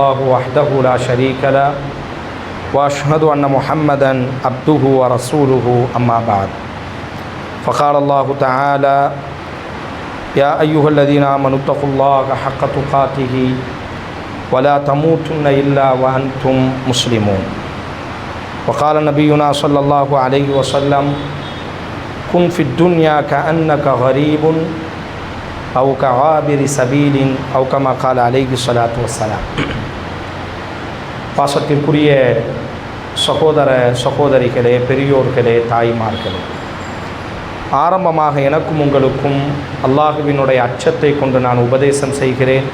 الله وحده لا شريك له وأشهد أن محمدا عبده ورسوله أما بعد. فقال الله تعالى يا أيها الذين آمنوا اتقوا الله حق تقاته ولا تموتن إلا وأنتم مسلمون. وقال نبينا صلى الله عليه وسلم كن في الدنيا كأنك غريب أو كعابر سبيل أو كما قال عليه الصلاة والسلام. பாசத்திற்குரிய சகோதர சகோதரிகளே பெரியோர்களே தாய்மார்களே. ஆரம்பமாக எனக்கும் உங்களுக்கும் அல்லாஹுவினுடைய அச்சத்தை கொண்டு நான் உபதேசம் செய்கிறேன்.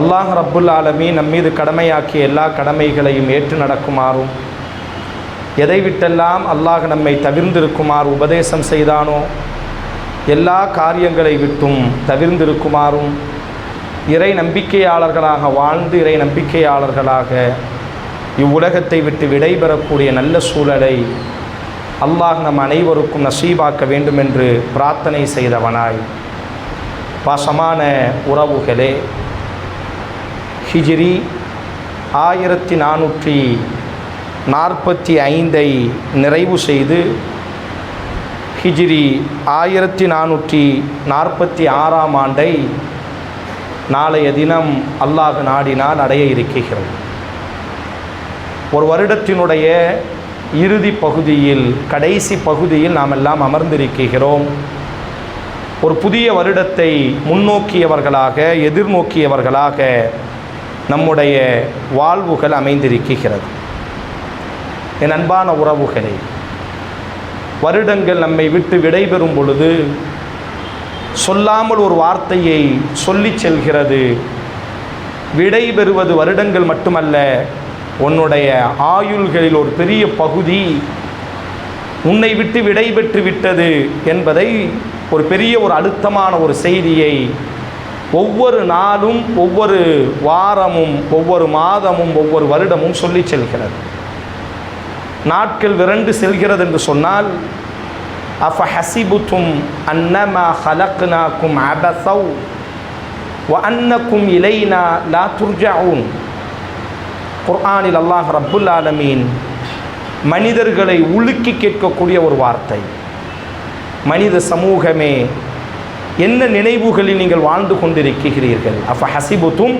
அல்லாஹ் ரப்புல் ஆலமி நம்மீது கடமையாக்கிய எல்லா கடமைகளையும் ஏற்று நடக்குமாறும் எதை விட்டெல்லாம் அல்லாஹ் நம்மை தவிர்ந்திருக்குமாறு உபதேசம் செய்தானோ எல்லா காரியங்களை விட்டும் தவிர்ந்திருக்குமாறும் இறை நம்பிக்கையாளர்களாக வாழ்ந்து இறை நம்பிக்கையாளர்களாக இவ்வுலகத்தை விட்டு விடைபெறக்கூடிய நல்ல சூழலை அல்லாஹ் நம் அனைவருக்கும் நசீபாக்க வேண்டும் என்று பிரார்த்தனை செய்தவனாய். பாசமான உறவுகளே ஹிஜிரி ஆயிரத்தி நானூற்றி நாற்பத்தி ஐந்தை நிறைவு செய்து ஹிஜிரி ஆயிரத்தி நானூற்றி நாற்பத்தி ஆறாம் ஆண்டை நாளைய தினம் அல்லாஹ் நாடினால் அடைய இருக்கிறது ஒரு வருடத்தினுடைய இறுதி பகுதியில் கடைசி பகுதியில் நாம் எல்லாம் அமர்ந்திருக்கிறோம் ஒரு புதிய வருடத்தை முன்னோக்கியவர்களாக எதிர்நோக்கியவர்களாக நம்முடைய வாழ்வுகள் அமைந்திருக்கிறது என் அன்பான உறவுகளே வருடங்கள் நம்மை விட்டு விடைபெறும் பொழுது சொல்லாமல் ஒரு வார்த்தையை சொல்லிச் செல்கிறது. விடை பெறுவது வருடங்கள் மட்டுமல்ல உன்னுடைய ஆயுள்களில் ஒரு பெரிய பகுதி உன்னை விட்டு விடை பெற்று விட்டது என்பதை ஒரு பெரிய ஒரு அழுத்தமான ஒரு செய்தியை ஒவ்வொரு நாளும் ஒவ்வொரு வாரமும் ஒவ்வொரு மாதமும் ஒவ்வொரு வருடமும் சொல்லிச் செல்கிறது. நாட்கள் விரண்டு செல்கிறது என்று சொன்னால் அஃப ஹசிபுத்தும் அன்னமா ஹலக்னாக்கும் அபசௌ வ அன்னக்கும் இலைனா லா துர்ஜாவும் குர்ஆனில் அல்லாஹ் ரப்புல் ஆலமீன் மனிதர்களை உலுக்கி கேட்கக்கூடிய ஒரு வார்த்தை. மனித சமூகமே என்ன நினைவுகளில் நீங்கள் வாழ்ந்து கொண்டிருக்கிறீர்கள்? அஃப ஹசிபுத்தும்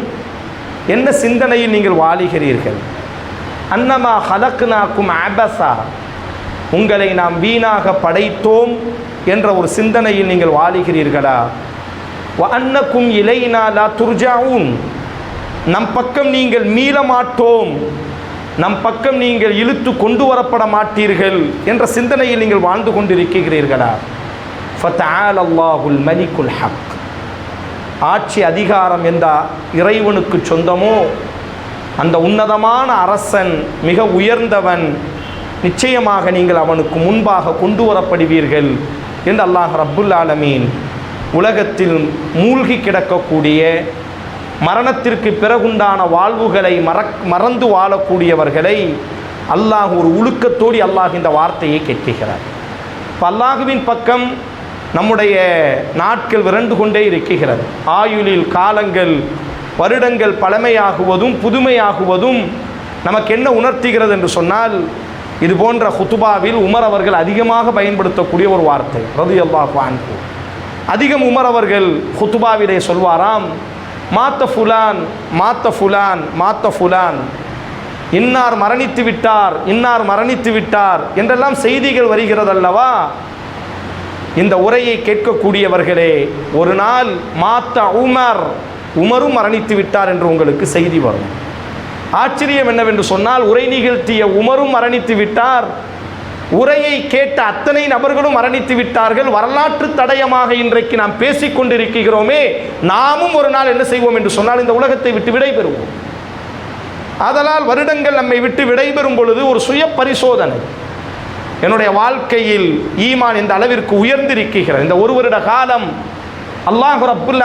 என்ன சிந்தனையில் நீங்கள் வாழுகிறீர்கள்? அன்னமா ஹலக்னாக்கும் அபசா உங்களை நாம் வீணாக படைத்தோம் என்ற ஒரு சிந்தனையில் நீங்கள் வாழுகிறீர்களா? அன்னக்கும் இலையினாலா துர்ஜாவும் நம் பக்கம் நீங்கள் மீள மாட்டோம். நம் பக்கம் நீங்கள் இழுத்து கொண்டு வரப்பட மாட்டீர்கள் என்ற சிந்தனையில் நீங்கள் வாழ்ந்து கொண்டிருக்கிறீர்களா? ஃபத்தால் அல்லாஹுல் மலிக்குல் ஹக். ஆட்சி அதிகாரம் எந்த இறைவனுக்கு சொந்தமோ? அந்த உன்னதமான அரசன் மிக உயர்ந்தவன் நிச்சயமாக நீங்கள் அவனுக்கு முன்பாக கொண்டு வரப்படுவீர்கள் என்று அல்லாஹ் ரப்புல் ஆலமீன் உலகத்தில் மூழ்கி கிடக்கக்கூடிய மரணத்திற்கு பிறகுண்டான வாழ்வுகளை மறக் மறந்து வாழக்கூடியவர்களை அல்லாஹ் ஒரு உழுக்கத்தோடி அல்லாஹ் இந்த வார்த்தையை கேட்கிறார் இப்போ அல்லாஹுவின் பக்கம் நம்முடைய நாட்கள் விரண்டு கொண்டே இருக்கிறது. ஆயுளில் காலங்கள் வருடங்கள் பழமையாகுவதும் புதுமையாகுவதும் நமக்கு என்ன உணர்த்துகிறது என்று சொன்னால் இது போன்ற ஹுத்துபாவில் உமர் அவர்கள் அதிகமாக பயன்படுத்தக்கூடிய ஒரு வார்த்தை ரது அல்லாஹ் அன்பு அதிகம் உமர் அவர்கள் ஹுத்துபாவிலே சொல்வாராம் மாத்த ஃபுலான் மாத்த ஃபுலான் மாத்த ஃபுலான். இன்னார் மரணித்து விட்டார் இன்னார் மரணித்து விட்டார் என்றெல்லாம் செய்திகள் வருகிறதல்லவா? இந்த உரையை கேட்கக்கூடியவர்களே ஒரு நாள் மாத்த உமர் உமரும் மரணித்து விட்டார் என்று உங்களுக்கு செய்தி வரும். ஆச்சரியம் என்னவென்று சொன்னால் உரை நிகழ்த்திய உமரும் மரணித்து விட்டார். உரையை கேட்ட அத்தனை நபர்களும் மரணித்து விட்டார்கள். வரலாற்று தடயமாக இன்றைக்கு நாம் பேசிக் கொண்டிருக்கிறோமே. நாமும் ஒரு நாள் என்ன செய்வோம் என்று சொன்னால் இந்த உலகத்தை விட்டு விடைபெறுவோம். அதனால் வருடங்கள் நம்மை விட்டு விடைபெறும் பொழுது ஒரு சுய பரிசோதனை. என்னுடைய வாழ்க்கையில் ஈமான் இந்த அளவிற்கு உயர்ந்திருக்கிறது? இந்த ஒரு வருட காலம் அல்லாஹு ரப்புல்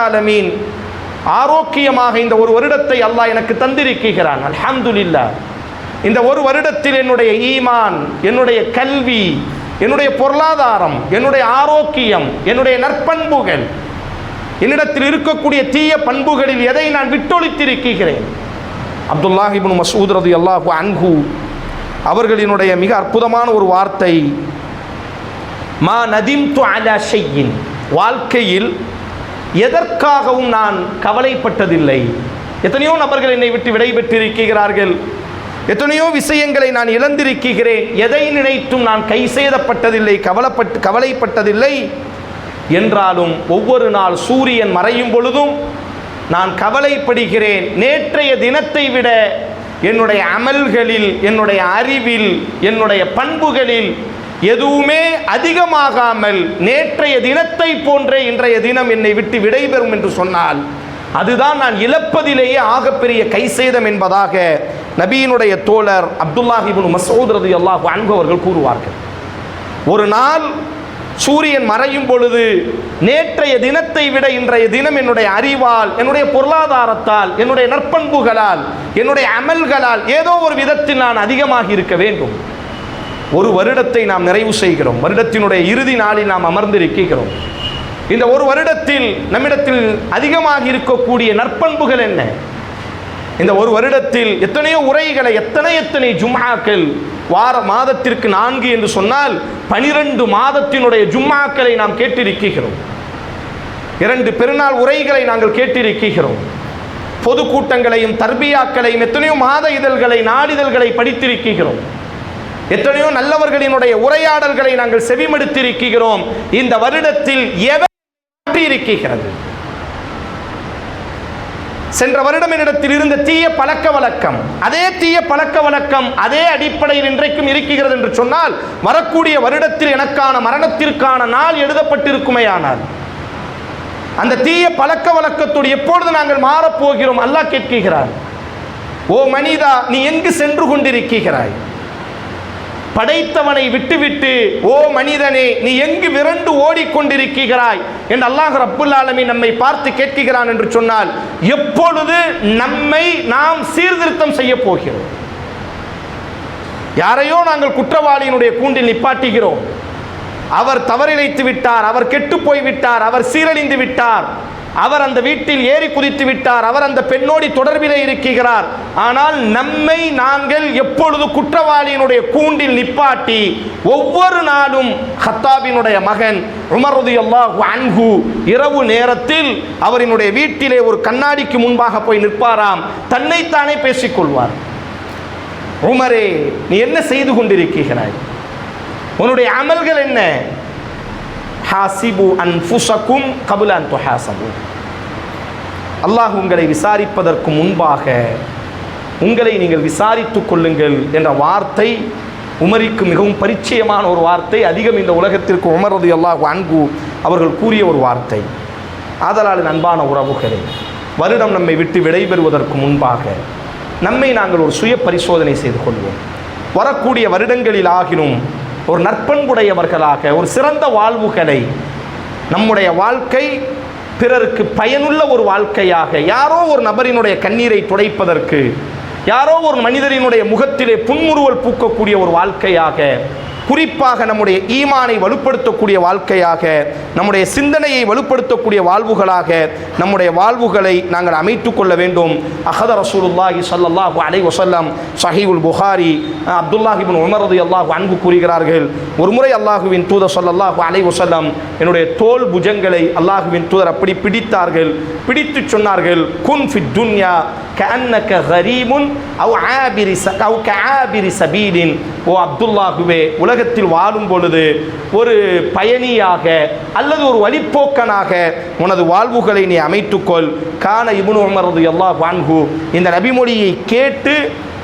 ஆரோக்கியமாக இந்த ஒரு வருடத்தை அல்லாஹ் எனக்கு தந்திருக்கிறான். அல்ஹம்துலில்லா. இந்த ஒரு வருடத்தில் என்னுடைய ஈமான் என்னுடைய கல்வி என்னுடைய பொருளாதாரம் என்னுடைய ஆரோக்கியம் என்னுடைய நற்பண்புகள் என்னிடத்தில் இருக்கக்கூடிய தீய பண்புகளில் எதை நான் விட்டொழித்திருக்கிறேன்? அப்துல்லாஹ் இப்னு மசூத் ரது அல்லாஹு அன்ஹு அவர்களினுடைய மிக அற்புதமான ஒரு வார்த்தை மா நதிம் து அலா வாழ்க்கையில் எதற்காகவும் நான் கவலைப்பட்டதில்லை. எத்தனையோ நபர்கள் என்னை விட்டு விடைபெற்றிருக்கிறார்கள். எத்தனையோ விஷயங்களை நான் இழந்திருக்கிறேன். எதை நினைத்தும் நான் கை சேதப்பட்டதில்லை கவலைப்பட்டு கவலைப்பட்டதில்லை. என்றாலும் ஒவ்வொரு நாள் சூரியன் மறையும் பொழுதும் நான் கவலைப்படுகிறேன். நேற்றைய தினத்தை விட என்னுடைய அமல்களில் என்னுடைய அறிவில் என்னுடைய பண்புகளில் எதுவுமே அதிகமாகாமல் நேற்றைய தினத்தை போன்றே இன்றைய தினம் என்னை விட்டு விடைபெறும் என்று சொன்னால் அதுதான் நான் இழப்பதிலேயே ஆகப்பெரிய கை சேதம் என்பதாக நபியினுடைய தோழர் அப்துல்லாஹிபுன் மசூத் ரதி அல்லாஹ் அன்பவர்கள் கூறுவார்கள். ஒரு நாள் சூரியன் மறையும் பொழுது நேற்றைய தினத்தை விட இன்றைய தினம் என்னுடைய அறிவால் என்னுடைய பொருளாதாரத்தால் என்னுடைய நற்பண்புகளால் என்னுடைய அமல்களால் ஏதோ ஒரு விதத்தில் நான் அதிகமாக இருக்க வேண்டும். ஒரு வருடத்தை நாம் நிறைவு செய்கிறோம். வருடத்தினுடைய இறுதி நாளில் நாம் அமர்ந்திருக்கிறோம். இந்த ஒரு வருடத்தில் நம்மிடத்தில் அதிகமாக இருக்கக்கூடிய நற்பண்புகள் என்ன? இந்த ஒரு வருடத்தில் எத்தனையோ உரைகளை எத்தனை எத்தனை ஜும்மாக்கள் வார மாதத்திற்கு நான்கு என்று சொன்னால் பனிரெண்டு மாதத்தினுடைய ஜும்மாக்களை நாம் கேட்டிருக்கிறோம். இரண்டு பெருநாள் உரைகளை நாங்கள் கேட்டிருக்கிறோம். பொதுக்கூட்டங்களையும் தர்பியாக்களையும் எத்தனையோ மாத இதழ்களை நாளிதழ்களை படித்திருக்கிறோம். எத்தனையோ நல்லவர்களினுடைய உரையாடல்களை நாங்கள் செவிமடுத்திருக்கிறோம். இந்த வருடத்தில் எவை இருக்கிறது? சென்ற வருடம் என்னிடத்தில் இருந்த தீய பழக்க வழக்கம் அதே தீய பழக்க வழக்கம் அதே அடிப்படையில் இன்றைக்கும் இருக்கிறது என்று சொன்னால் வரக்கூடிய வருடத்தில் எனக்கான மரணத்திற்கான நாள் எழுதப்பட்டிருக்குமே ஆனால் அந்த தீய பழக்க வழக்கத்தோடு எப்பொழுது நாங்கள் மாறப்போகிறோம்? அல்லாஹ் கேட்கிறார் ஓ மனிதா நீ எங்கு சென்று கொண்டிருக்கிறாய்? படைத்தவனை விட்டுவிட்டு ஓ மனிதனே நீ எங்கு விரண்டு ஓடிக்கொண்டிருக்கிறாய்? என்று அல்லாஹ் ரப்புல் ஆலமி நம்மை பார்த்து கேட்கிறான் என்று சொன்னால் எப்பொழுது நம்மை நாம் சீர்திருத்தம் செய்ய போகிறோம்? யாரையோ நாங்கள் குற்றவாளியினுடைய கூண்டில் நிப்பாட்டுகிறோம். அவர் தவறிழைத்து விட்டார் அவர் கெட்டு போய் விட்டார் அவர் சீரழிந்து விட்டார். அவர் அந்த வீட்டில் ஏறி குதித்து விட்டார். அவர் அந்த பெண்ணோடி தொடர்பிலே இருக்கிறார். ஆனால் நம்மை நாங்கள் எப்பொழுது குற்றவாளியினுடைய கூண்டில் நிப்பாட்டி ஒவ்வொரு நாளும் ஹத்தாபினுடைய மகன் உமருது அல்லாஹு அன்ஹு இரவு நேரத்தில் அவரினுடைய வீட்டிலே ஒரு கண்ணாடிக்கு முன்பாக போய் நிற்பாராம். தன்னைத்தானே பேசிக்கொள்வார். உமரே நீ என்ன செய்து கொண்டிருக்கிறாய் உன்னுடைய அமல்கள் என்ன? ஹாசிபு அன்புசக்கும் கபுல அன் துஹாசபு அல்லாஹ் உங்களை விசாரிப்பதற்கு முன்பாக உங்களை நீங்கள் விசாரித்துக் கொள்ளுங்கள் என்ற வார்த்தை உமரிக்கு மிகவும் பரிச்சயமான ஒரு வார்த்தை அதிகம் இந்த உலகத்திற்கு உமரது அல்லாஹ் அன்பு அவர்கள் கூறிய ஒரு வார்த்தை. ஆதலால் அன்பான உறவுகளே வருடம் நம்மை விட்டு விடைபெறுவதற்கு முன்பாக நம்மை நாங்கள் ஒரு சுய பரிசோதனை செய்து கொள்வோம். வரக்கூடிய வருடங்களில் ஆகினும் ஒரு நற்பண்புடையவர்களாக ஒரு சிறந்த வாழ்வுகளை நம்முடைய வாழ்க்கை பிறருக்கு பயனுள்ள ஒரு வாழ்க்கையாக யாரோ ஒரு நபரினுடைய கண்ணீரை துடைப்பதற்கு யாரோ ஒரு மனிதரினுடைய முகத்திலே புன்முறுவல் பூக்கக்கூடிய ஒரு வாழ்க்கையாக குறிப்பாக நம்முடைய ஈமானை வலுப்படுத்தக்கூடிய வாழ்க்கையாக நம்முடைய சிந்தனையை வலுப்படுத்தக்கூடிய வாழ்வுகளாக நம்முடைய வாழ்வுகளை நாங்கள் அமைத்து கொள்ள வேண்டும். அஹத ரசூலுல்லாஹி ஸல்லல்லாஹு அலைஹி வஸல்லம் சஹீஹுல் புகாரி அப்துல்லாஹிபின் உமரது உமர் அன்பு கூறுகிறார்கள் ஒருமுறை அல்லாஹுவின் தூதர் ஸல்லல்லாஹு அலை வசல்லாம் என்னுடைய தோல் புஜங்களை அல்லாஹுவின் தூதர் அப்படி பிடித்தார்கள். பிடித்து சொன்னார்கள் குன் ஃபித் துன்யா கஅன்னக ஹரீமுன் அவ் ஆபிரி ச- அவ் கஆபிரி சபீலின். ஓ அப்துல்லாஹுவே உலக உலகத்தில் வாழும் பொழுது ஒரு பயணியாக அல்லது ஒரு வழிப்போக்கனாக உனது வாழ்வுகளை நீ அமைத்துக்கொள். கான இபுன் உமரது எல்லா வான்கு இந்த நபிமொழியை கேட்டு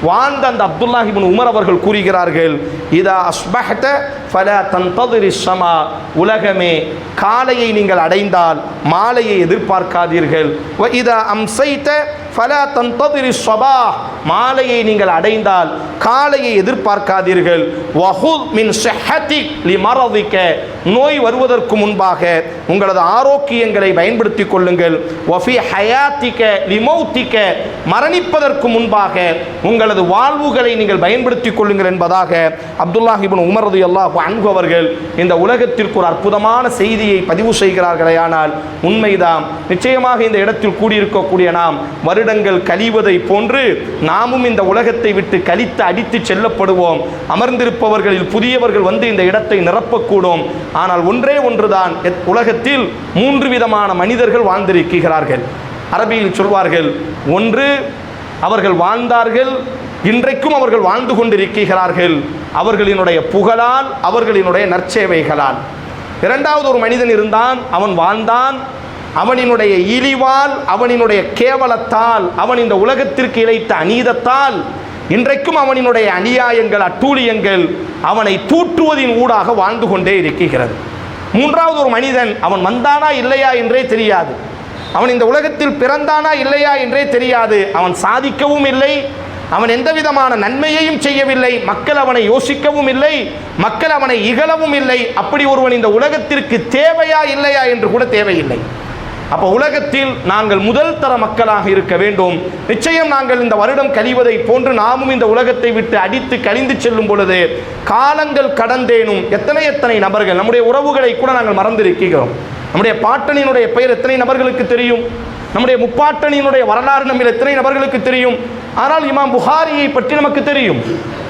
வாழ்ந்த அந்த அப்துல்லாஹ் இபின் உமர் அவர்கள் கூறுகிறார்கள் இதா அஸ்பஹத ஃபலா தந்ததிரி சமா உலகமே காலையை நீங்கள் அடைந்தால் மாலையை எதிர்பார்க்காதீர்கள். இதா அம்சைத்த ஃபலா தந்ததிரி சபா மாலையை நீங்கள் அடைந்தால் காலையை எதிர்பார்க்காதீர்கள். வஹுத் மின் ஸஹதி மரதிக்க நோய் வருவதற்கு முன்பாக உங்களது ஆரோக்கியங்களை பயன்படுத்திக் கொள்ளுங்கள். வஃபி ஹயாத்திக லிமௌத்திக மரணிப்பதற்கு முன்பாக உங்களது வாழ்வுகளை நீங்கள் பயன்படுத்திக் கொள்ளுங்கள் என்பதாக அப்துல்லாஹிபின் உமரது அல்லாஹ் அன்பு அவர்கள் இந்த உலகத்திற்கு ஒரு அற்புதமான செய்தியை பதிவு செய்கிறார்களே ஆனால் உண்மைதான். நிச்சயமாக இந்த இடத்தில் கூடியிருக்கக்கூடிய நாம் வரு வருடங்கள் கழிவதை போன்று நாமும் இந்த உலகத்தை விட்டு கழித்து அடித்து செல்லப்படுவோம். அமர்ந்திருப்பவர்களில் புதியவர்கள் வந்து இந்த இடத்தை நிரப்பக்கூடும். ஆனால் ஒன்றே ஒன்றுதான். உலகத்தில் மூன்று விதமான மனிதர்கள் வாழ்ந்திருக்கிறார்கள். அரபியில் சொல்வார்கள் ஒன்று அவர்கள் வாழ்ந்தார்கள் இன்றைக்கும் அவர்கள் வாழ்ந்து கொண்டிருக்கிறார்கள். அவர்களினுடைய புகழால் அவர்களினுடைய நற்சேவைகளால். இரண்டாவது ஒரு மனிதன் இருந்தான் அவன் வாழ்ந்தான் அவனினுடைய இழிவால் அவனினுடைய கேவலத்தால் அவன் இந்த உலகத்திற்கு இழைத்த அநீதத்தால் இன்றைக்கும் அவனினுடைய அநியாயங்கள் அட்டூழியங்கள் அவனை தூற்றுவதின் ஊடாக வாழ்ந்து கொண்டே இருக்கிறது. மூன்றாவது ஒரு மனிதன் அவன் வந்தானா இல்லையா என்றே தெரியாது. அவன் இந்த உலகத்தில் பிறந்தானா இல்லையா என்றே தெரியாது. அவன் சாதிக்கவும் இல்லை. அவன் எந்த விதமான நன்மையையும் செய்யவில்லை. மக்கள் அவனை யோசிக்கவும் இல்லை. மக்கள் அவனை இகழவும் இல்லை. அப்படி ஒருவன் இந்த உலகத்திற்கு தேவையா இல்லையா என்று கூட தேவையில்லை. அப்போ உலகத்தில் நாங்கள் முதல் தர மக்களாக இருக்க வேண்டும். நிச்சயம் நாங்கள் இந்த வருடம் கழிவதை போன்று நாமும் இந்த உலகத்தை விட்டு அடித்து கழிந்து செல்லும் பொழுது காலங்கள் கடந்தேனும் எத்தனை எத்தனை நபர்கள் நம்முடைய உறவுகளை கூட நாங்கள் மறந்திருக்கிறோம். நம்முடைய பாட்டனினுடைய பெயர் எத்தனை நபர்களுக்கு தெரியும்? நம்முடைய முப்பாட்டனினுடைய வரலாறு நம்ம எத்தனை நபர்களுக்கு தெரியும்? ஆனால் இமாம் புகாரியை பற்றி நமக்கு தெரியும்.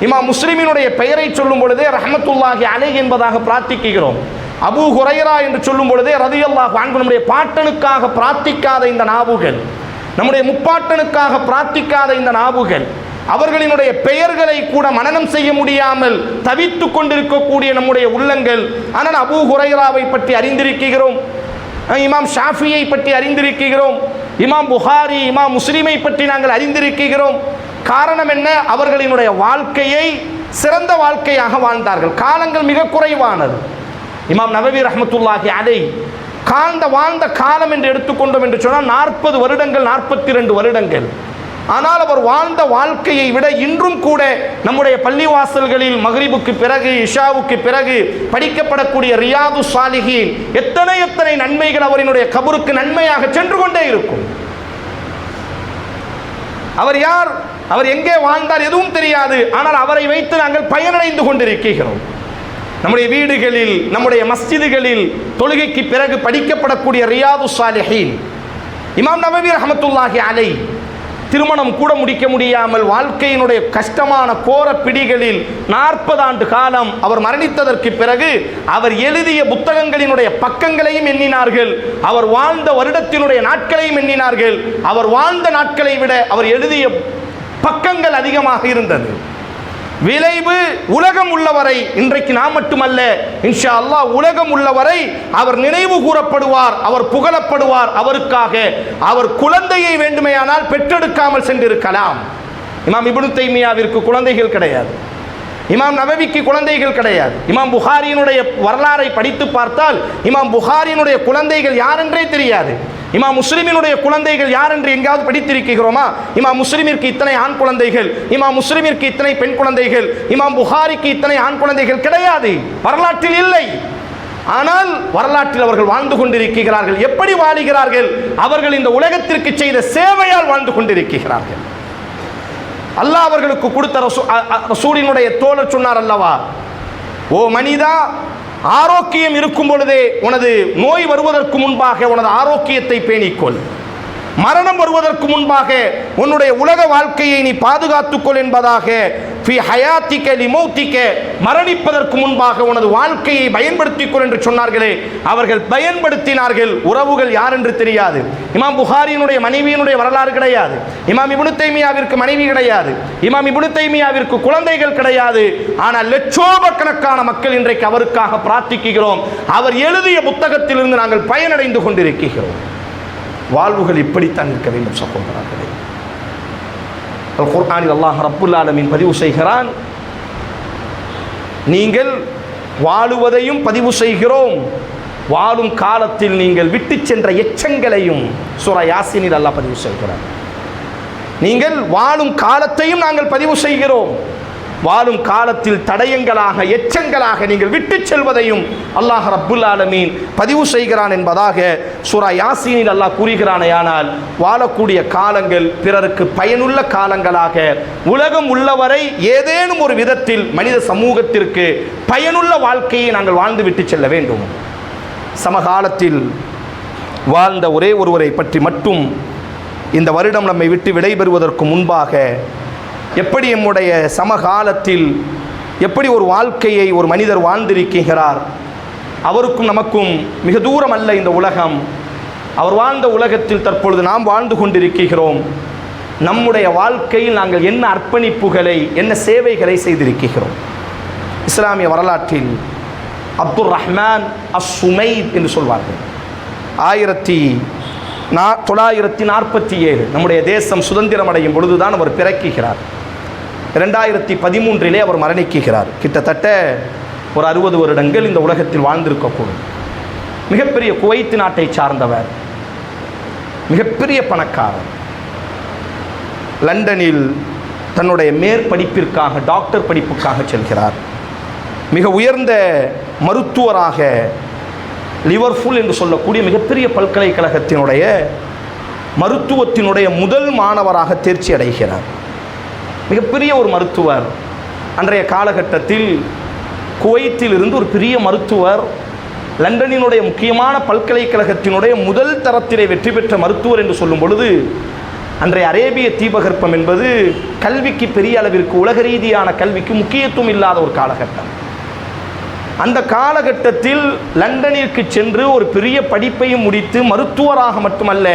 இமாம் முஸ்லிமினுடைய பெயரை சொல்லும் பொழுதே ரஹமத்துல்லாஹி அலை என்பதாக பிரார்த்திக்கிறோம். அபு ஹுரைரா என்று சொல்லும் பொழுதே ரதியல்லாஹு அன்ஹு நம்முடைய பாட்டனுக்காக பிரார்த்திக்காத இந்த நாவுகள் நம்முடைய முப்பாட்டனுக்காக பிரார்த்திக்காத இந்த நாவுகள் அவர்களினுடைய பெயர்களை கூட மனனம் செய்ய முடியாமல் தவித்து கொண்டிருக்கக்கூடிய நம்முடைய உள்ளங்கள். ஆனால் அபு ஹுரைராவை பற்றி அறிந்திருக்கிறோம் இமாம் ஷாஃபியை பற்றி அறிந்திருக்கிறோம் இமாம் புகாரி இமாம் முஸ்லீமை பற்றி நாங்கள் அறிந்திருக்கிறோம். காரணம் என்ன? அவர்களினுடைய வாழ்க்கையை சிறந்த வாழ்க்கையாக வாழ்ந்தார்கள். காலங்கள் மிக குறைவானது. இமாம் நபவி ரஹமத்துல்லாஹி அலை காந்த வாழ்ந்த காலம் என்று எடுத்துக்கொண்டோம் என்று சொன்னால் நாற்பது வருடங்கள் நாற்பத்தி ரெண்டு வருடங்கள். ஆனால் அவர் வாழ்ந்த வாழ்க்கையை விட இன்றும் கூட நம்முடைய பள்ளிவாசல்களில் மகரிபுக்கு பிறகு இஷாவுக்கு பிறகு படிக்கப்படக்கூடிய ரியாது சாலிஹீன் எத்தனை எத்தனை நன்மைகள் அவரினுடைய கபருக்கு நன்மையாக சென்று கொண்டே இருக்கும். அவர் யார்? அவர் எங்கே வாழ்ந்தார் எதுவும் தெரியாது. ஆனால் அவரை வைத்து நாங்கள் பயனடைந்து கொண்டிருக்கிறோம். நம்முடைய வீடுகளில் நம்முடைய மஸ்ஜிதுகளில் தொழுகைக்கு பிறகு படிக்கப்படக்கூடிய ரியாது சாலிஹீன். இமாம் நபவி ரஹமத்துல்லாஹி அலை திருமணம் கூட முடிக்க முடியாமல் வாழ்க்கையினுடைய கஷ்டமான கோர பிடிகளில் நாற்பது ஆண்டு காலம் அவர் மரணித்ததற்கு பிறகு அவர் எழுதிய புத்தகங்களினுடைய பக்கங்களையும் எண்ணினார்கள். அவர் வாழ்ந்த வருடத்தினுடைய நாட்களையும் எண்ணினார்கள். அவர் வாழ்ந்த நாட்களை விட அவர் எழுதிய பக்கங்கள் அதிகமாக இருந்தது. விளைவு உலகம் உள்ளவரை இன்றைக்கு நாம் மட்டுமல்ல இன்ஷா அல்லாஹ் உலகம் உள்ளவரை அவர் நினைவு கூறப்படுவார் அவர் புகழப்படுவார் அவருக்காக. அவர் குழந்தையை வேண்டுமையானால் பெற்றெடுக்காமல் சென்றிருக்கலாம். இமாம் இபுனு தைமியாவிற்கு குழந்தைகள் கிடையாது. இமாம் நபவிக்கு குழந்தைகள் கிடையாது. இமாம் புகாரியினுடைய வரலாறை படித்து பார்த்தால் இமாம் புகாரியினுடைய குழந்தைகள் யாரென்றே தெரியாது. இமா முஸ்லிமினுடைய குழந்தைகள் யார் என்று எங்காவது படித்திருக்கிறோமா? இமா முஸ்லிமிற்கு இத்தனை ஆண் குழந்தைகள் இமாம் முஸ்லிமிற்கு இத்தனை பெண் குழந்தைகள் இமாம் புகாரிக்கு இத்தனை ஆண் குழந்தைகள் கிடையாது வரலாற்றில் இல்லை. ஆனால் வரலாற்றில் அவர்கள் வாழ்ந்து கொண்டிருக்கிறார்கள். எப்படி வாழுகிறார்கள்? அவர்கள் இந்த உலகத்திற்கு செய்த சேவையால் வாழ்ந்து கொண்டிருக்கிறார்கள். அல்லாஹ் அவர்களுக்கு கொடுத்த ரசூலினுடைய தோழர் சொன்னார் அல்லவா? ஓ மனிதா ஆரோக்கியம் இருக்கும் பொழுதே உனது நோய் வருவதற்கு முன்பாக உனது ஆரோக்கியத்தை பேணிக்கொள். மரணம் வருவதற்கு முன்பாக உன்னுடைய உலக வாழ்க்கையை நீ பாதுகாத்துக்கொள் என்பதாக ஃபி ஹயாத்திக்க லிமௌத்திக்க மரணிப்பதற்கு முன்பாக உனது வாழ்க்கையை பயன்படுத்திக்கொள் என்று சொன்னார்களே. அவர்கள் பயன்படுத்தினார்கள். உறவுகள் யார் என்று தெரியாது. இமாம் புகாரியினுடைய மனைவியினுடைய வரலாறு கிடையாது. இமாம் இப்னு தைமியாவிற்கு மனைவி கிடையாது. இமாம் இப்னு தைமியாவிற்கு குழந்தைகள் கிடையாது. ஆனால் லட்சோபக்கணக்கான மக்கள் இன்றைக்கு அவருக்காக பிரார்த்திக்கிறோம். அவர் எழுதிய புத்தகத்திலிருந்து நாங்கள் பயனடைந்து கொண்டிருக்கிறோம். வாழ்வுகள் இப்படித்தான் இருக்க வேண்டும் சகோதரர்களே. குர்ஆனில் அல்லாஹ் ரப்புல் பதிவு செய்கிறான். நீங்கள் வாழுவதையும் பதிவு செய்கிறோம். வாழும் காலத்தில் நீங்கள் விட்டு சென்ற எச்சங்களையும் சூரா யாசினில் அல்லாஹ் பதிவு செய்கிறார் நீங்கள் வாழும் காலத்தையும் நாங்கள் பதிவு செய்கிறோம். வாழும் காலத்தில் தடயங்களாக எச்சங்களாக நீங்கள் விட்டு செல்வதையும் அல்லாஹ் ரப்புல் ஆலமீன் பதிவு செய்கிறான் என்பதாக சுரா யாசீனில் அல்லாஹ் கூறுகிறானேயானால் வாழக்கூடிய காலங்கள் பிறருக்கு பயனுள்ள காலங்களாக உலகம் உள்ளவரை ஏதேனும் ஒரு விதத்தில் மனித சமூகத்திற்கு பயனுள்ள வாழ்க்கையை நாங்கள் வாழ்ந்து விட்டு செல்ல வேண்டும். சமகாலத்தில் வாழ்ந்த ஒரே ஒருவரை பற்றி மட்டும் இந்த வருடம் நம்மை விட்டு விடைபெறுவதற்கு முன்பாக எப்படி நம்முடைய சமகாலத்தில் எப்படி ஒரு வாழ்க்கையை ஒரு மனிதர் வாழ்ந்திருக்கிறார் அவருக்கும் நமக்கும் மிக தூரம் அல்ல இந்த உலகம். அவர் வாழ்ந்த உலகத்தில் தற்பொழுது நாம் வாழ்ந்து கொண்டிருக்கிறோம் நம்முடைய வாழ்க்கையில் நாங்கள் என்ன அர்ப்பணிப்புகளை என்ன சேவைகளை செய்திருக்கிறோம் இஸ்லாமிய வரலாற்றில் அப்துல் ரஹ்மான் அஸ் என்று சொல்வார்கள். ஆயிரத்தி நா தொள்ளாயிரத்தி நாற்பத்தி ஏழு நம்முடைய தேசம் சுதந்திரம் அடையும் பொழுதுதான் அவர் பிறக்குகிறார் ரெண்டாயிரத்தி பதிமூன்றிலே அவர் மரணிக்குகிறார் கிட்டத்தட்ட ஒரு அறுபது வருடங்கள் இந்த உலகத்தில் வாழ்ந்திருக்கக்கூடும். மிகப்பெரிய குவைத்து நாட்டை சார்ந்தவர். மிகப்பெரிய பணக்காரர். லண்டனில் தன்னுடைய மேற்படிப்பிற்காக டாக்டர் படிப்புக்காக செல்கிறார். மிக உயர்ந்த மருத்துவராக லிவர்ஃபுல் என்று சொல்லக்கூடிய மிகப்பெரிய பல்கலைக்கழகத்தினுடைய மருத்துவத்தினுடைய முதல் மாணவராக தேர்ச்சி அடைகிறார். மிகப்பெரிய ஒரு மருத்துவர். அன்றைய காலகட்டத்தில் குவைத்தில் இருந்து ஒரு பெரிய மருத்துவர் லண்டனினுடைய முக்கியமான பல்கலைக்கழகத்தினுடைய முதல் தரத்திலே வெற்றி பெற்ற மருத்துவர் என்று சொல்லும் பொழுது அன்றைய அரேபிய தீபகற்பம் என்பது கல்விக்கு பெரிய அளவிற்கு உலக ரீதியான கல்விக்கு முக்கியத்துவம் இல்லாத ஒரு காலகட்டம். அந்த காலகட்டத்தில் லண்டனிற்கு சென்று ஒரு பெரிய படிப்பையும் முடித்து மருத்துவராக மட்டுமல்ல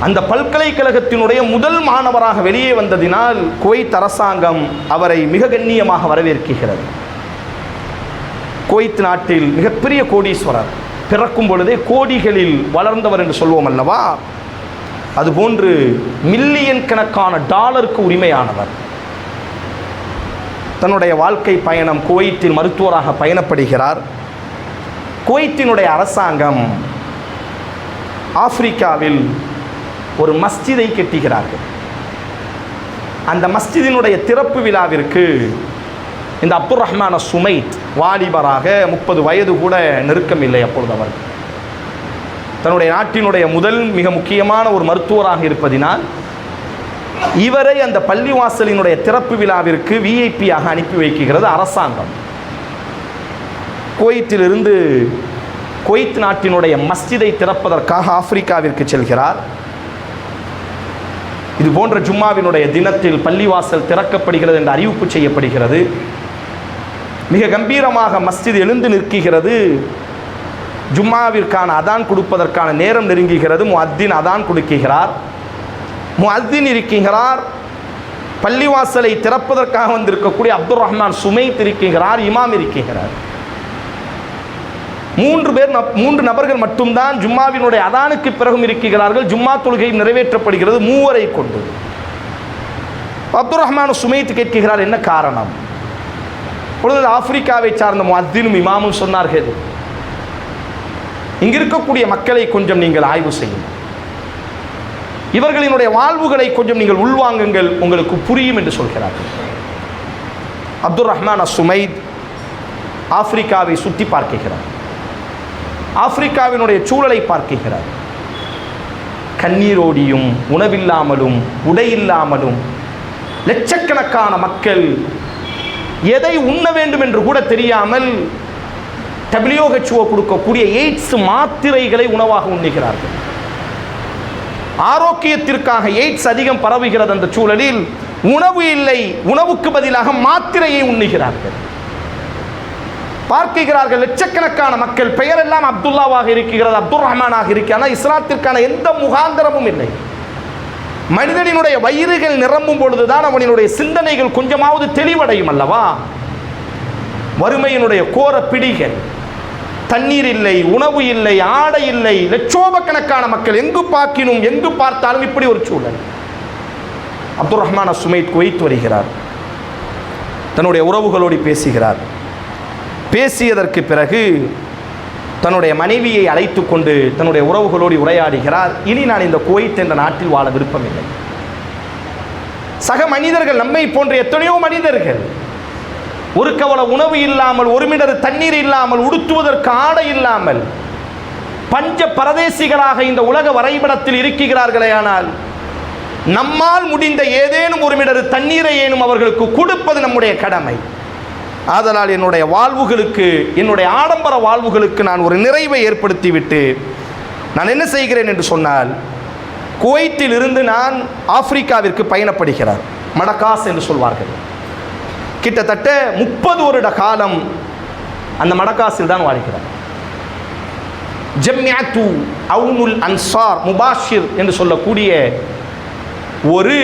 அந்த பல்கலைக்கழகத்தினுடைய முதல் மாணவராக வெளியே வந்ததினால் குவைத் அரசாங்கம் அவரை மிக கண்ணியமாக வரவேற்கிறது குவைத் நாட்டில் மிகப்பெரிய கோடீஸ்வரர். பிறக்கும் பொழுதே கோடிகளில் வளர்ந்தவர் என்று சொல்வோம் அல்லவா? அதுபோன்று மில்லியன் கணக்கான டாலருக்கு உரிமையானவர். தன்னுடைய வாழ்க்கை பயணம் குவைத்தில் மருத்துவராக பயணப்படுகிறார். குவைத்தினுடைய அரசாங்கம் ஆப்பிரிக்காவில் ஒரு மஸ்ஜிதை கட்டுகிறார்கள். அந்த மஸ்ஜிதினுடைய திறப்பு விழாவிற்கு இந்த அப்துல் ரஹ்மான சுமைத் வாலிபராக முப்பது வயது கூட நெருக்கமில்லை அப்பொழுது அவர். தன்னுடைய நாட்டினுடைய முதல் மிக முக்கியமான ஒரு மருத்துவராக இருப்பதினால் இவரை அந்த பள்ளிவாசலினுடைய திறப்பு விழாவிற்கு விஐபியாக அனுப்பி வைக்கிறது அரசாங்கம். குவைத்திலிருந்து குவைத் நாட்டினுடைய மஸ்ஜிதை திறப்பதற்காக ஆப்பிரிக்காவிற்கு செல்கிறார். இது போன்ற ஜும்மாவினுடைய தினத்தில் பள்ளிவாசல் திறக்கப்படுகிறது என்று அறிவிப்பு செய்யப்படுகிறது. மிக கம்பீரமாக மஸ்ஜித் எழுந்து நிற்கிறது ஜும்மாவிற்கான அதான் கொடுப்பதற்கான நேரம் நெருங்குகிறது. முஅத்தின் அதான் கொடுக்கிறார். முஅத்தின் இருக்கிறார். பள்ளிவாசலை திறப்பதற்காக வந்திருக்கக்கூடிய அப்துல் ரஹ்மான் சுமைத் இருக்கிறார் இமாம் இருக்கிறார். மூன்று பேர் மூன்று நபர்கள் மட்டும்தான் ஜும்மாவினுடைய அதானுக்கு பிறகும் இருக்கிறார்கள். ஜும்மா தொழுகை நிறைவேற்றப்படுகிறது. மூவரை கொண்டு. அப்துல் ரஹ்மான் சுமைத் கேட்கிறார் என்ன காரணம்? பொழுது ஆப்பிரிக்காவை சார்ந்த முஅத்தினும் இமாமும் சொன்னார்கள் இங்கிருக்கக்கூடிய மக்களை கொஞ்சம் நீங்கள் ஆய்வு செய்யுங்கள் இவர்களினுடைய வாழ்வுகளை கொஞ்சம் நீங்கள் உள்வாங்குங்கள். உங்களுக்கு புரியும் என்று சொல்கிறார்கள் அப்துல் ரஹ்மான் சுமைத் ஆப்பிரிக்காவை சுற்றி பார்க்கிறார். ஆப்பிரிக்காவினுடைய சூழலை பார்க்கிறார் கண்ணீரோடியும் உணவில்லாமலும் உடையில்லாமலும் லட்சக்கணக்கான மக்கள் எதை உண்ண வேண்டும் என்று கூட தெரியாமல் டபிள்யூஹெச்ஓ கொடுக்கக்கூடிய எய்ட்ஸ் மாத்திரைகளை உணவாக உண்ணுகிறார்கள். ஆரோக்கியத்திற்காக எய்ட்ஸ் அதிகம் பரவுகிறது அந்த சூழலில் உணவு இல்லை உணவுக்கு பதிலாக மாத்திரையை உண்ணுகிறார்கள். பார்க்கிறார்கள் லட்சக்கணக்கான மக்கள். பெயரெல்லாம் அப்துல்லாவாக இருக்கிறது அப்துல் ரஹ்மானாக இருக்கிறது ஆனால் இஸ்லாத்திற்கான எந்த முகாந்திரமும் இல்லை. மனிதனினுடைய வயிறுகள் நிரம்பும் பொழுதுதான் அவனினுடைய சிந்தனைகள் கொஞ்சமாவது தெளிவடையும் அல்லவா? வறுமையினுடைய கோர பிடிகள். தண்ணீர் இல்லை உணவு இல்லை ஆடை இல்லை. லட்சோபக்கணக்கான மக்கள் எங்கு பார்க்கினும் எங்கு பார்த்தாலும் இப்படி ஒரு சூழல். அப்துல் ரஹ்மான் சுமைத் குவைத்து வருகிறார். தன்னுடைய உறவுகளோடு பேசுகிறார். பேசியதற்கு பிறகு தன்னுடைய மனைவியை அழைத்து கொண்டு தன்னுடைய உறவுகளோடு உரையாடுகிறார். இனி நான் இந்த குவைத் என்ற நாட்டில் வாழ விருப்பமில்லை. சக மனிதர்கள் நம்மை போன்ற எத்தனையோ மனிதர்கள் ஒரு கவல உணவு இல்லாமல் ஒரு மிடர் தண்ணீர் இல்லாமல் உடுத்துவதற்கு ஆடை இல்லாமல் பஞ்ச பரதேசிகளாக இந்த உலக வரைபடத்தில் இருக்கிறார்களே ஆனால் நம்மால் முடிந்த ஏதேனும் ஒரு மிடர் தண்ணீரை ஏனும் அவர்களுக்கு கொடுப்பது நம்முடைய கடமை. ஆதலால் என்னுடைய வாழ்வுகளுக்கு என்னுடைய ஆடம்பர வாழ்வுகளுக்கு நான் ஒரு நிறைவை ஏற்படுத்திவிட்டு நான் என்ன செய்கிறேன் என்று சொன்னால் குவைத்தில் இருந்து நான் ஆப்பிரிக்காவிற்கு பயணப்படுகிறார். மடகாஸ் என்று சொல்வார்கள். கிட்டத்தட்ட முப்பது வருட காலம் அந்த மடகாசில் தான் வாழ்கிறார். ஜம்யாத்து அவுனுல் அன்சார் முபாஷிர் என்று சொல்லக்கூடிய ஒரு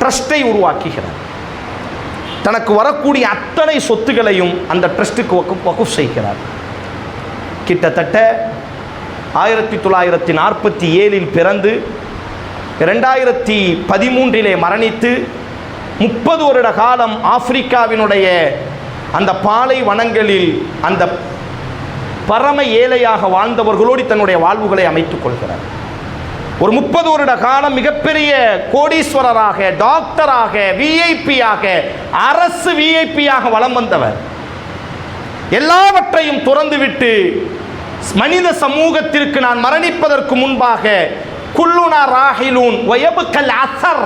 ட்ரஸ்டை உருவாக்குகிறார். தனக்கு வரக்கூடிய அத்தனை சொத்துகளையும் அந்த ட்ரஸ்ட்டுக்கு வகுப் வகுப் செய்கிறார். கிட்டத்தட்ட ஆயிரத்தி தொள்ளாயிரத்தி நாற்பத்தி ஏழில் பிறந்து ரெண்டாயிரத்தி பதிமூன்றிலே மரணித்து முப்பது வருட காலம் ஆப்பிரிக்காவினுடைய அந்த பாலை வனங்களில் அந்த பரம ஏழையாக வாழ்ந்தவர்களோடு தன்னுடைய வாழ்வுகளை அமைத்துக் கொள்கிறார். ஒரு முப்பது வருட காலம் மிகப்பெரிய கோடீஸ்வரராக டாக்டராக விஐபியாக அரசு விஐபியாக வலம் வந்தவர். எல்லாவற்றையும் துறந்துவிட்டு மனித சமூகத்திற்கு நான் மரணிப்பதற்கு முன்பாக குல்லுனா ராஹிலூன் வயபுக்கல் அசர்.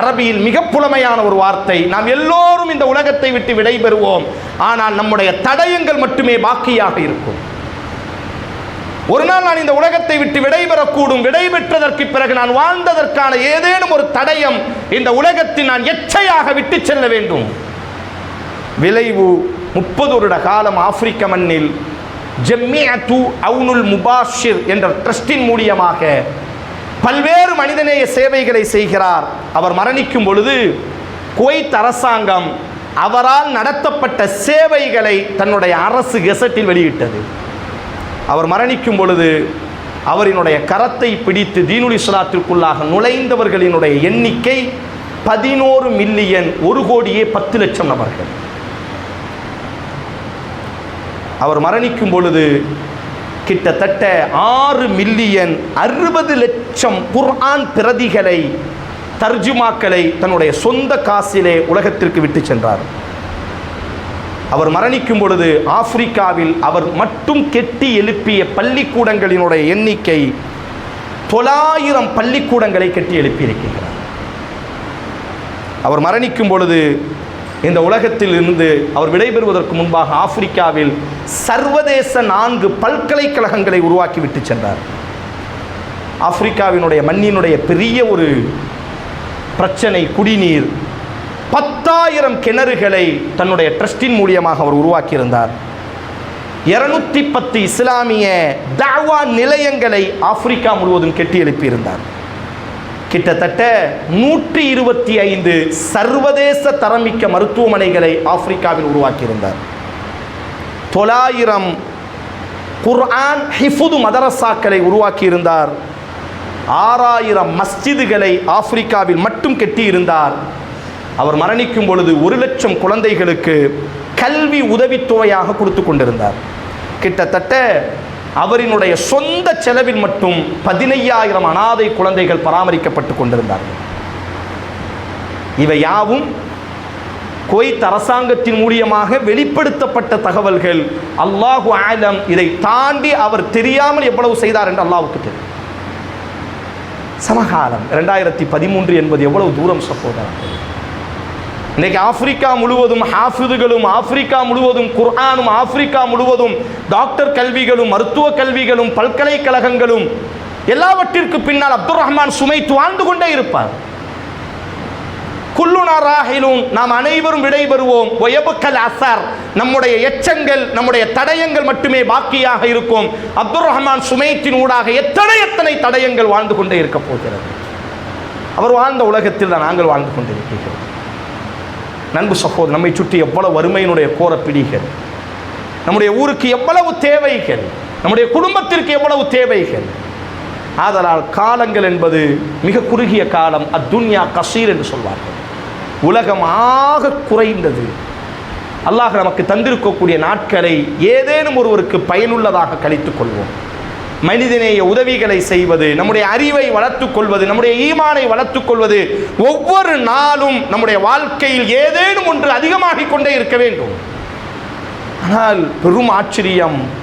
அரபியில் மிக புலமையான ஒரு வார்த்தை. நாம் எல்லோரும் இந்த உலகத்தை விட்டு விடைபெறுவோம். ஆனால் நம்முடைய தடயங்கள் மட்டுமே பாக்கியாக இருக்கும். ஒரு நாள் நான் இந்த உலகத்தை விட்டு விடைபெறக்கூடும். விடைபெற்றதற்கு பிறகு நான் வாழ்ந்ததற்கான ஏதேனும் ஒரு தடயம் இந்த உலகத்தில் நான் எச்சையாக விட்டு செல்ல வேண்டும். விளைவு முப்பது வருட காலம் ஆப்பிரிக்க மண்ணில் ஜெம்மியத்து அவுனுல் முபாஷிர் என்ற ட்ரஸ்டின் மூலியமாக பல்வேறு மனிதநேய சேவைகளை செய்கிறார். அவர் மரணிக்கும் பொழுது குவைத் அரசாங்கம் அவரால் நடத்தப்பட்ட சேவைகளை தன்னுடைய அரசு கெசட்டில் வெளியிட்டது. அவர் மரணிக்கும் பொழுது அவரினுடைய கரத்தை பிடித்து தீனுல் இஸ்லாத்திற்குள்ளாக நுழைந்தவர்களினுடைய எண்ணிக்கை பதினோரு மில்லியன் ஒரு கோடியே பத்து லட்சம் நபர்கள். அவர் மரணிக்கும் பொழுது கிட்டத்தட்ட ஆறு மில்லியன் அறுபது லட்சம் குர்ஆன் பிரதிகளை தர்ஜுமாக்களை தன்னுடைய சொந்த காசிலே உலகத்திற்கு விட்டு சென்றார். அவர் மரணிக்கும் பொழுது ஆப்பிரிக்காவில் அவர் மட்டும் கெட்டி எழுப்பிய பள்ளிக்கூடங்களினுடைய எண்ணிக்கை தொள்ளாயிரம் பள்ளிக்கூடங்களை கட்டி எழுப்பியிருக்கின்றார். அவர் மரணிக்கும் பொழுது இந்த உலகத்தில் இருந்து அவர் விடைபெறுவதற்கு முன்பாக ஆப்பிரிக்காவில் சர்வதேச நான்கு பல்கலைக்கழகங்களை உருவாக்கி விட்டு சென்றார். ஆப்பிரிக்காவினுடைய மண்ணினுடைய பெரிய ஒரு பிரச்சனை குடிநீர் பத்தாயிரம் கிணறுகளை தன்னுடைய ட்ரஸ்டின் மூலியமாக அவர் உருவாக்கியிருந்தார். இருநூத்தி பத்து இஸ்லாமிய தாவா நிலையங்களை ஆப்பிரிக்கா முழுவதும் கெட்டி எழுப்பியிருந்தார் கிட்டத்தட்ட நூற்றி இருபத்தி ஐந்து சர்வதேச தரமிக்க மருத்துவமனைகளை ஆப்பிரிக்காவில் உருவாக்கியிருந்தார். தொள்ளாயிரம் குர்ஆன் ஹிஃபுது மதரசாக்களை உருவாக்கியிருந்தார். ஆறாயிரம் மஸ்ஜிதுகளை ஆப்பிரிக்காவில் மட்டும் கெட்டியிருந்தார். அவர் மரணிக்கும் பொழுது ஒரு லட்சம் குழந்தைகளுக்கு கல்வி உதவித்தொகையாக கொடுத்து கொண்டிருந்தார். கிட்டத்தட்ட அவரினுடைய சொந்த செலவில் மட்டும் பதினையாயிரம் அனாதை குழந்தைகள் பராமரிக்கப்பட்டு கொண்டிருந்தார்கள். இவை யாவும் குவைத் அரசாங்கத்தின் மூலியமாக வெளிப்படுத்தப்பட்ட தகவல்கள். அல்லாஹு ஆலம் இதை தாண்டி அவர் தெரியாமல் எவ்வளவு செய்தார் என்று அல்லாவுக்கு தெரியும். சமகாலம் ரெண்டாயிரத்தி பதிமூன்று என்பது எவ்வளவு தூரம் சகோதரர்கள் இன்னைக்கு ஆப்பிரிக்கா முழுவதும் ஹாஃபிதுகளும் ஆப்பிரிக்கா முழுவதும் குர்ஆனும் ஆப்பிரிக்கா முழுவதும் டாக்டர் கல்விகளும் மருத்துவ கல்விகளும் பல்கலைக்கழகங்களும் எல்லாவற்றிற்கு பின்னால் அப்துல் ரஹ்மான் சுமைத்து வாழ்ந்து கொண்டே இருப்பார். குல்லுனா நாம் அனைவரும் விடைபெறுவோம். ஒயபுக்கல் அசார் நம்முடைய எச்சங்கள் நம்முடைய தடயங்கள் மட்டுமே பாக்கியாக இருக்கும். அப்துல் ரஹ்மான் சுமைத்தின் ஊடாக எத்தனை எத்தனை தடயங்கள் வாழ்ந்து கொண்டே இருக்க போகிறது? அவர் வாழ்ந்த உலகத்தில் தான் நாங்கள் வாழ்ந்து கொண்டிருக்கிறோம். நண்பு சகோதரர் நம்மை சுற்றி எவ்வளவு வறுமையினுடைய கோரப்பிடிகள் நம்முடைய ஊருக்கு எவ்வளவு தேவைகள் நம்முடைய குடும்பத்திற்கு எவ்வளவு தேவைகள். ஆதலால் காலங்கள் என்பது மிக குறுகிய காலம் அத்துன்யா கசீர் என்று சொல்வார்கள். உலகம் ஆக குறைந்தது. அல்லாஹ் நமக்கு தந்திருக்கக்கூடிய நாட்களை ஏதேனும் ஒருவருக்கு பயனுள்ளதாக கழித்துக் கொள்வோம். மனிதநேய உதவிகளை செய்வது நம்முடைய அறிவை வளர்த்து கொள்வது நம்முடைய ஈமானை வளர்த்து கொள்வது ஒவ்வொரு நாளும் நம்முடைய வாழ்க்கையில் ஏதேனும் ஒன்று அதிகமாகிக் கொண்டே இருக்க வேண்டும். ஆனால் பெரும் ஆச்சரியம்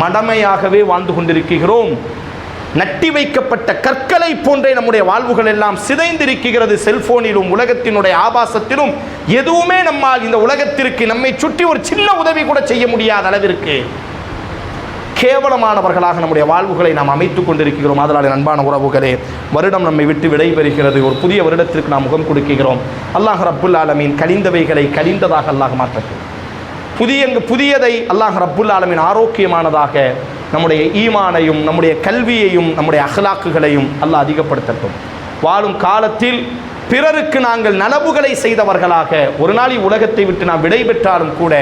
மடமையாகவே வாழ்ந்து கொண்டிருக்கிறோம். நட்டி வைக்கப்பட்ட கற்களை போன்றே நம்முடைய வாழ்வுகள் எல்லாம் சிதைந்திருக்கிறது. செல்போனிலும் உலகத்தினுடைய ஆபாசத்திலும் எதுவுமே நம்மால் இந்த உலகத்திற்கு நம்மை சுற்றி ஒரு சின்ன உதவி கூட செய்ய முடியாத அளவிற்கு. கேவலமானவர்களாக நம்முடைய வாழ்வுகளை நாம் அமைத்துக் கொண்டிருக்கிறோம். அதனால் அன்பான உறவுகளே வருடம் நம்மை விட்டு விடைபெறுகிறது. ஒரு புதிய வருடத்திற்கு நாம் முகம் கொடுக்கிறோம். அல்லாஹ் ரப்புல் ஆலமீன் கழிந்தவைகளை கழிந்ததாக அல்லாஹ் மாற்றட்டும். புதிய புதியதை அல்லாஹ் ரப்புல் ஆலமின் ஆரோக்கியமானதாக நம்முடைய ஈமானையும் நம்முடைய கல்வியையும் நம்முடைய அகலாக்குகளையும் அல்லாஹ் அதிகப்படுத்தட்டும். வாழும் காலத்தில் பிறருக்கு நாங்கள் நலவுகளை செய்தவர்களாக ஒரு நாள் உலகத்தை விட்டு நாம் விடைபெற்றாலும் கூட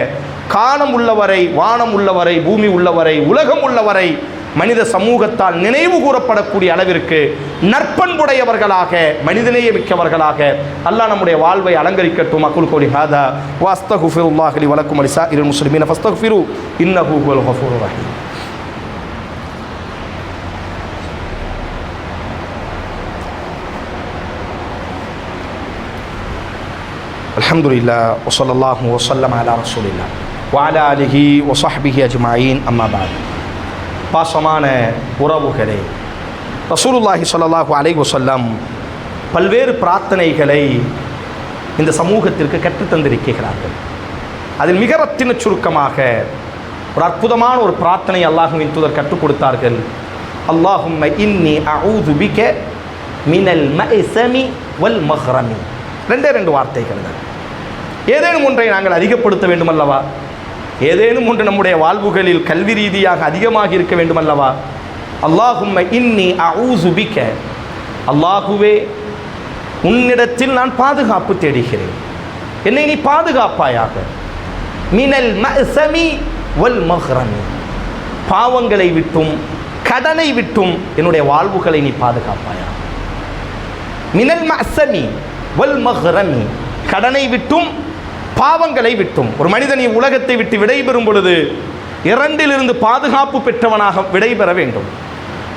காலம் உள்ளவரை வானம் உள்ளவரை பூமி உள்ளவரை உலகம் உள்ளவரை மனித சமூகத்தால் நினைவு கூறப்படக்கூடிய அளவிற்கு நற்பண்புடையவர்களாக மனிதநேய மிக்கவர்களாக அல்லாஹ் நம்முடைய வாழ்வை அலங்கரிக்கட்டும் அக்குல் கோலி ஹாதா வாஸ்தகுஃபிருல்லாஹலி வலக்கும் அலிசா இரு முஸ்லிமீன ஃபஸ்தகுஃபிரு இன்னஹு ஹுவல் கஃபூர் ரஹீம் الحمد لله وصلى الله وسلم على رسول الله வாலாலிஹி ஒசாஹிபிஹி அஜ்மாயின் அம்மாபாத் பாசமான உறவுகளே ரசூலுல்லாஹி சொல்லல்லாஹு அலை வசல்லம் பல்வேறு பிரார்த்தனைகளை இந்த சமூகத்திற்கு கற்றுத்தந்திருக்கிறார்கள் அதில் மிக ரத்தின சுருக்கமாக ஒரு அற்புதமான ஒரு பிரார்த்தனை அல்லாஹுவின் தூதர் கற்றுக் கொடுத்தார்கள். அல்லாஹும் இன்னி அவுது பிக மினல் மஇசமி வல் மஹ்ரமி. ரெண்டே ரெண்டு வார்த்தைகள் தான். ஏதேனும் ஒன்றை நாங்கள் அதிகப்படுத்த வேண்டுமல்லவா? ஏதேனும் ஒன்று நம்முடைய வாழ்வுகளில் கல்வி ரீதியாக அதிகமாக இருக்க வேண்டும் அல்லவா? அல்லாஹும்ம இன்னி அவுசுபிக்க அல்லாஹுவே உன்னிடத்தில் நான் பாதுகாப்பு தேடுகிறேன். என்னை நீ பாதுகாப்பாயாக. மினல் மசமி வல் மஹ்ரமி. பாவங்களை விட்டும் கடனை விட்டும் என்னுடைய வாழ்வுகளை நீ பாதுகாப்பாயா மினல் மசமி வல் மஹ்ரமி. கடனை விட்டும் பாவங்களை விட்டும். ஒரு மனிதன் உலகத்தை விட்டு விடைபெறும் பொழுது இரண்டிலிருந்து பாதுகாப்பு பெற்றவனாக விடைபெற வேண்டும்.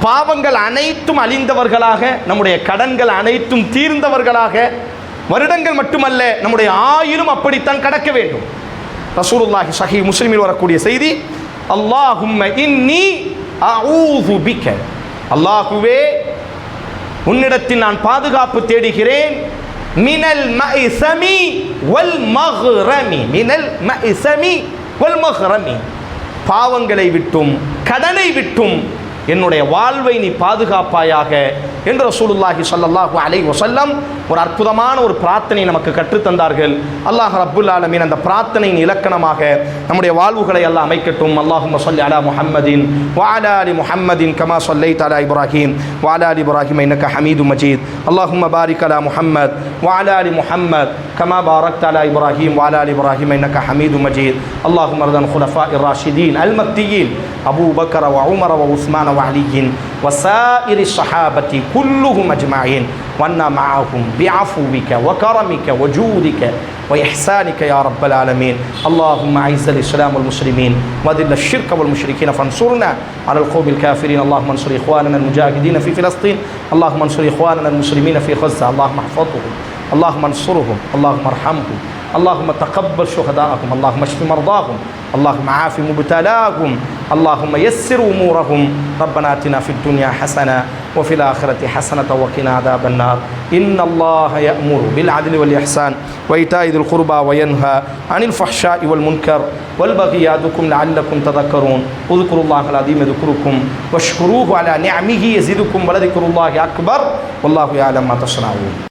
பாவங்கள் அனைத்தும் அழிந்தவர்களாக நம்முடைய கடன்கள் அனைத்தும் தீர்ந்தவர்களாக வருடங்கள் மட்டுமல்ல நம்முடைய ஆயிலும் அப்படித்தான் கடக்க வேண்டும். ரசூலுல்லாஹி சஹி முஸ்லிமில் வரக்கூடிய செய்தி அல்லாஹும் இன்னி அல்லாஹுவே உன்னிடத்தில் நான் பாதுகாப்பு தேடுகிறேன். மினல் மஇசமி வல் மஹ்ரமி. மினல் மஇசமி வல் மஹ்ரமி. பாவங்களை விட்டும் கடனை விட்டும் என்னுடைய வாழ்வை நீ பாதுகாப்பாயாக என்று ரசூலுல்லாஹி ஸல்லல்லாஹு அலைஹி வஸல்லம் ஒரு அற்புதமான ஒரு பிரார்த்தனை நமக்கு கற்றுத்தந்தார்கள் அல்லாஹ் ரப்புல் ஆலமீன் அந்த பிரார்த்தனையின் இலக்கணமாக நம்முடைய வாழ்வுகளை எல்லாம் அமைக்கட்டும் அல்லாஹும்ம ஸல்லி அலா முஹம்மதின் வஅலா அலி முஹம்மதின் கமா ஸல்லைத அலா இப்ராஹீம் வஅலா அலி இப்ராஹீம் இன்னக ஹமீதும் மஜீத் அல்லாஹும்ம பாரிக் அலா முஹம்மத் வஅலா அலி முஹம்மத் كما باركت على ابراهيم وعلى ال ابراهيم انك حميد مجيد اللهم ارض الخلفاء الراشدين المهديين ابو بكر وعمر وعثمان وعلي وسائر الصحابة كلهم أجمعين. وأنا معهم بعفوك وكرمك وجودك وإحسانك يا رب العالمين. اللهم أعز الإسلام والمسلمين وذل الشرك والمشركين فانصرنا على القوم الكافرين. اللهم انصر إخواننا المجاهدين في فلسطين. اللهم انصر إخواننا المسلمين في غزة. اللهم احفظهم. اللهم انصرهم. اللهم ارحمهم. اللهم تقبل شهداءهم اللهم اشف مرضاهم اللهم عاف مبتلاهم اللهم يسر أمورهم. ربنا آتنا في الدنيا حسنة وفي الآخرة حسنة وقنا عذاب النار. إن الله يأمر بالعدل والإحسان وإيتاء ذي القربى وينهى عن الفحشاء والمنكر والبغي يعظكم لعلكم تذكرون. اذكروا الله العظيم يذكركم واشكروه على نعمه يزدكم ولذكر الله أكبر. والله يعلم ما تصنعون.